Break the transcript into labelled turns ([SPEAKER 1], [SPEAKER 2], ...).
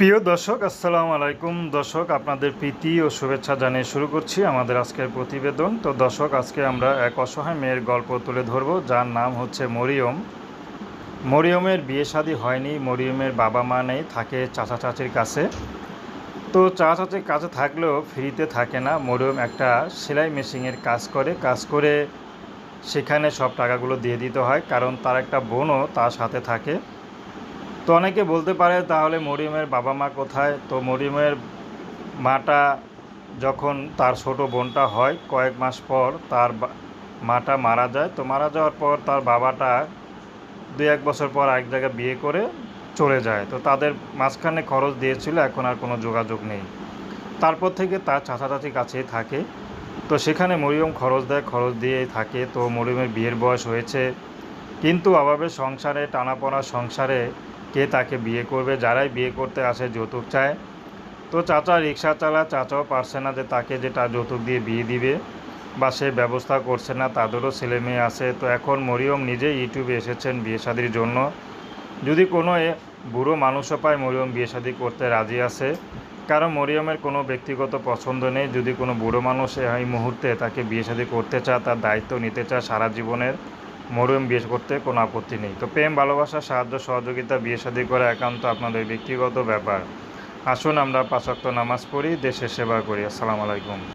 [SPEAKER 1] প্রিয় দর্শক, আসসালামু আলাইকুম। দর্শক, আপনাদের প্রীতি ও শুভেচ্ছা জানিয়ে শুরু করছি আমাদের আজকের প্রতিবেদন। তো দর্শক, আজকে আমরা এক অসহায় মেয়ের গল্প তুলে ধরব, যার নাম হচ্ছে মরিয়ম। মরিয়মের বিয়ে শাদী হয়নি, মরিয়মের বাবা মা নেই, থাকে চাচা চাচির কাছে। তো চাচা চাচির কাছে থাকলেও ফ্রিতে থাকে না। মরিয়ম একটা সেলাই মেশিনের কাজ করে কাজ করে সেখানে সব টাকাগুলো দিয়ে দিতে হয়, কারণ তার একটা বোনও তার সাথে থাকে। তো অনেকে বলতে পারে তাহলে মরিয়মের বাবা মা কোথায়? তো মরিয়মের মাটা যখন তার ছোট বোনটা হয় কয়েক মাস পর তার মাটা মারা যায়। তো মারা যাওয়ার পর তার বাবাটা দু এক বছর পর এক জায়গায় বিয়ে করে চলে যায়। তো তাদের মাঝখানে খরচ দিয়েছিল, এখন আর কোনো যোগাযোগ নেই। তারপর থেকে তার চাচা চাচি কাছেই থাকে। তো সেখানে মরিয়ম খরচ দেয়, খরচ দিয়েই থাকে। তো মরিয়মের বিয়ের বয়স হয়েছে কিন্তু অভাবে সংসারে টানাপোনা সংসারে কে তাকে বিয়ে করবে, যারাই বিয়ে করতে আসে যৌতুক চায়। তো চাচা রিক্সা চালা, চাচাও পারছে না যে তাকে যেটা যৌতুক দিয়ে বিয়ে দিবে বা সে ব্যবস্থা করছে না, তাদেরও ছেলে মেয়ে আছে। তো এখন মরিয়ম নিজে ইউটিউবে এসেছেন বিয়ে শাদির জন্য। যদি কোনো বুড়ো মানুষও পায় মরিয়ম বিয়ে শাদি করতে রাজি আছে। কারণ মরিয়মের কোনো ব্যক্তিগত পছন্দ নেই। যদি কোনো বুড়ো মানুষ এই মুহূর্তে তাকে বিয়ে শাদি করতে চায়, তার দায়িত্ব নিতে চায় সারা জীবনের। মরিয়ম বিয়ে করতে কোনো আপত্তি নেই। তো প্রেম, ভালোবাসা, সাহায্য, সহযোগিতা, বিয়ে শাদী করা একান্ত আপনাদের ব্যক্তিগত ব্যাপার। আসুন আমরা পাঁচক্ত নামাজ পড়ি, দেশের সেবা করি। আসসালামু আলাইকুম।